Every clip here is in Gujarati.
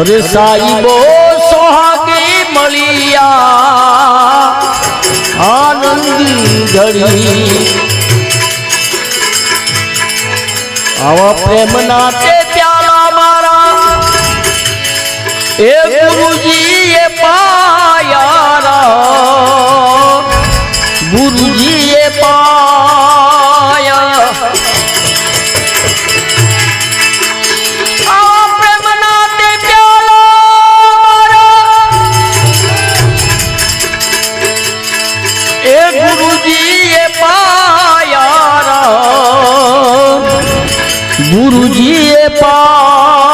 અરે સાઈબો સોહાગે મળિયા. આનંદ ઘડી. આવા પ્રેમના તે પ્યાલા મારા. એ એ ગુરુજી એ પાયા. ગુરુજી એ પાયા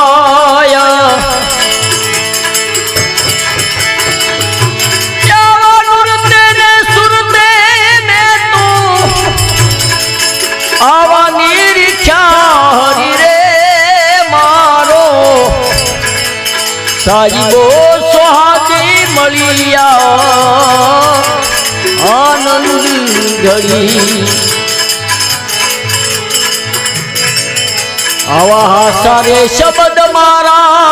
સારી બો સોહાગી મળિયા આનંદ ઘડી. આવા હાસારે શબ્દ મારા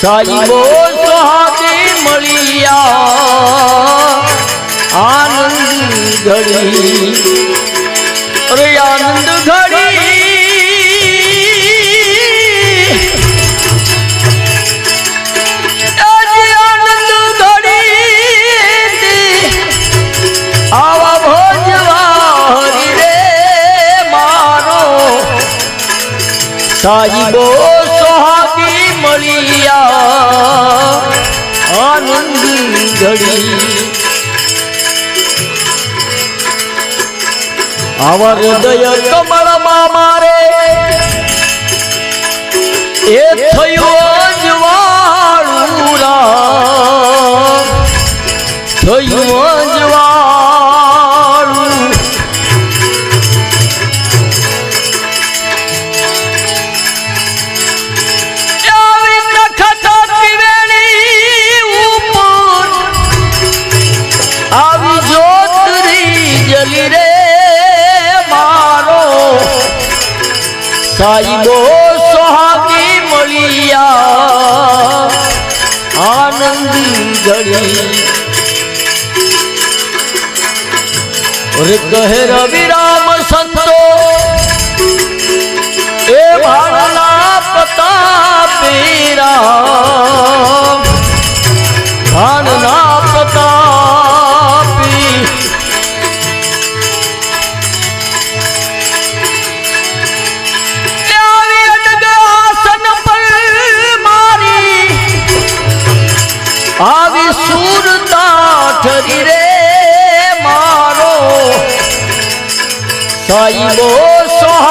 સાઈબો સોહાગી મળ્યા. આનંદ ઘડી. અરે આનંદ ઘડી. આવા ભોજવા રે મારો સાજીબો આવા હૃદય કમળમાં મારે. એ થયું સાઈબો સોહાગી મળિયા આનંદી ઘડી। રે કહે રવિરામ સંતો આવી સુરતા ઠરી રે મારો સાઈબો સોહાગી